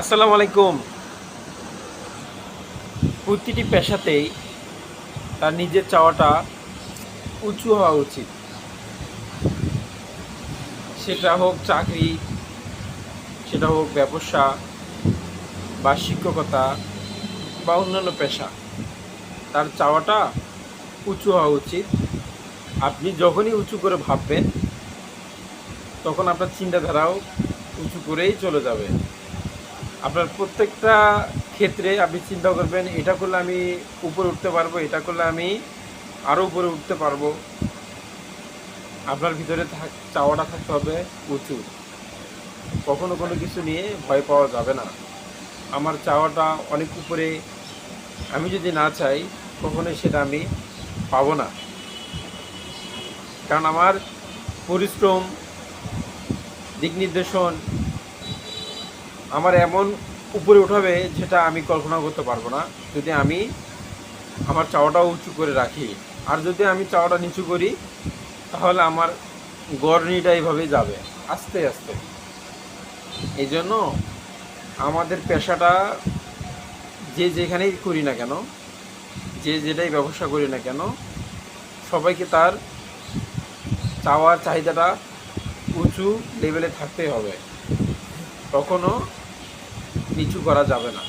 আসসালামু আলাইকুম। প্রতিটি পেশাতেই তার নিজের চাওয়াটা উঁচু হওয়া উচিত। সেটা হোক চাকরি, সেটা হোক ব্যবসা বা শিক্ষকতা বা অন্যান্য পেশা, তার চাওয়াটা উঁচু হওয়া উচিত। আপনি যখনই উঁচু করে ভাববেন, তখন আপনার চিন্তাধারাও উঁচু করেই চলে যাবে। আপনার প্রত্যেকটা ক্ষেত্রে আপনি চিন্তা করবেন, এটা করলে আমি উপরে উঠতে পারব, এটা করলে আমি আরও উপরে উঠতে পারব। আপনার ভিতরে থাক চাওয়াটা থাকতে হবে উঁচু কখনো কোনো কিছু নিয়ে ভয় পাওয়া যাবে না। আমার চাওয়াটা অনেক উপরে, আমি যদি না চাই, কখনোই সেটা আমি পাবো না। কারণ আমার পরিশ্রম, দিক নির্দেশন আমার এমন উপরে উঠাবে যেটা আমি কল্পনা করতে পারব না। যদি আমি আমার চাওয়াটা উঁচু করে রাখি, আর যদি আমি চাওয়াটা নিচু করি, তাহলে আমার গড়নিটা এইভাবেই যাবে, আস্তে আস্তে। এই জন্য আমাদের পেশাটা যে যেখানেই করি না কেন, যে যেটাই ব্যবসা করি না কেন, সবাইকে তার চাওয়ার চাহিদাটা উঁচু লেভেলে থাকতেই হবে। কখনো নিচু করা যাবে না।